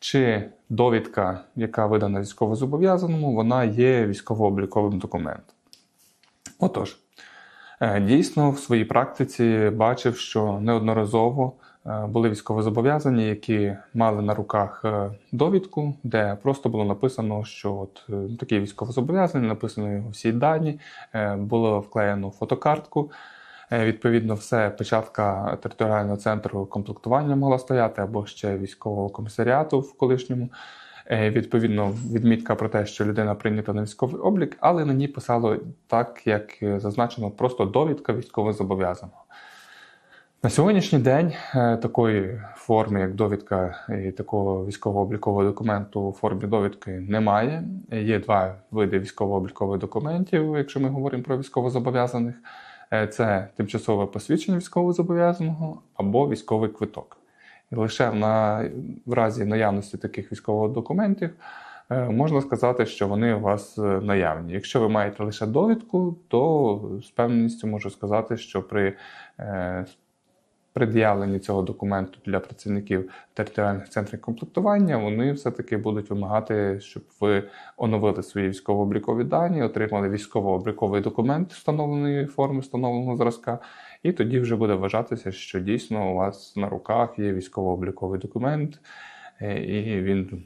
чи довідка, яка видана військовозобов'язаному, вона є військово-обліковим документом. Отож, е, дійсно в своїй практиці бачив, що неодноразово е, були військовозобов'язані, які мали на руках е, довідку, де просто було написано, що от такий військовозобов'язаний, написано його всі дані, було вклеєно фотокартку. Е, Відповідно, все печатка територіального центру комплектування могла стояти або ще військового комісаріату в колишньому. Е, Відповідно, відмітка про те, що людина прийнята на військовий облік, але на ній писало так, як е, зазначено, просто довідка військовозобов'язаного. На сьогоднішній день такої форми, як довідка і такого військово-облікового документу у формі довідки немає. Є два види військово-облікових документів, якщо ми говоримо про військовозобов'язаних. Е, Це тимчасове посвідчення військовозобов'язаного або військовий квиток. І лише на, в разі наявності таких військових документів е, можна сказати, що вони у вас е, наявні. Якщо ви маєте лише довідку, то з певністю можу сказати, що при пред'явленні цього документу для працівників територіальних центрів комплектування, вони все-таки будуть вимагати, щоб ви оновили свої військово-облікові дані, отримали військово-обліковий документ встановленої форми, встановленого зразка, і тоді вже буде вважатися, що дійсно у вас на руках є військово-обліковий документ, е, і він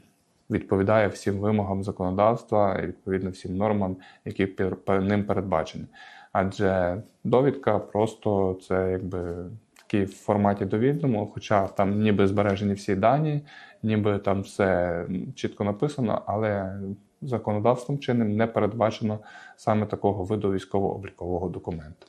відповідає всім вимогам законодавства і відповідно всім нормам, які ним передбачені. Адже довідка просто це якби такий в форматі довідному, хоча там ніби збережені всі дані, ніби там все чітко написано, але законодавством чинним не передбачено саме такого виду військово-облікового документу.